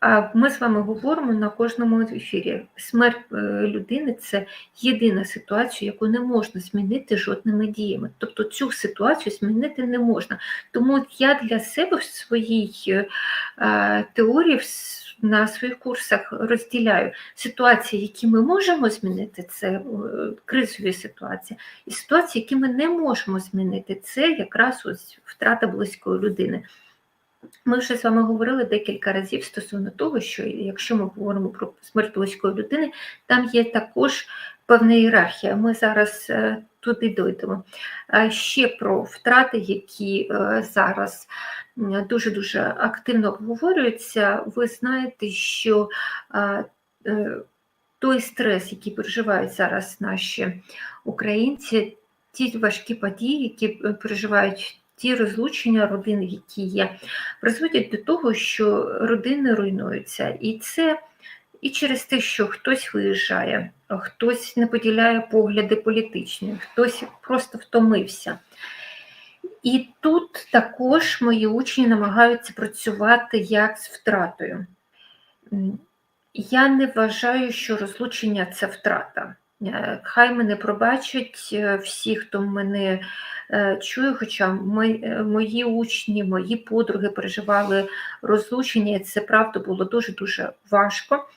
А ми з вами говоримо на кожному ефірі. Смерть е, людини це єдина ситуація, яку не можна змінити жодними діями. Тобто цю ситуацію змінити не можна. Тому я для себе в своїй е, е, теорії на своїх курсах розділяю ситуації, які ми можемо змінити, це кризові ситуації, і ситуації, які ми не можемо змінити, це якраз ось втрата близької людини. Ми вже з вами говорили декілька разів стосовно того, що якщо ми говоримо про смерть близької людини, там є також певна ієрархія. Ми зараз е, туди дойдемо. Ще про втрати, які е, зараз дуже дуже активно обговорюються. Ви знаєте, що е, той стрес, який переживають зараз наші українці, ті важкі події, які переживають. Ті розлучення родин, які є, призводять до того, що родини руйнуються. І це і через те, що хтось виїжджає, хтось не поділяє погляди політичні, хтось просто втомився. І тут також мої учні намагаються працювати як з втратою. Я не вважаю, що розлучення це втрата. Е, Хай мене пробачать е, всі, хто мене е, чує, хоча мої учні, мої подруги переживали розлучення, і це правда було дуже-дуже важко.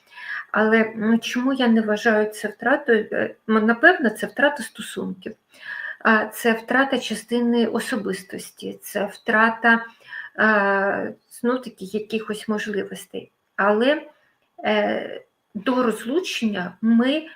Але чому я не вважаю це втратою? Напевно, це втрата стосунків, це втрата частини особистості, це втрата ну, таких якихось можливостей. Але до розлучення ми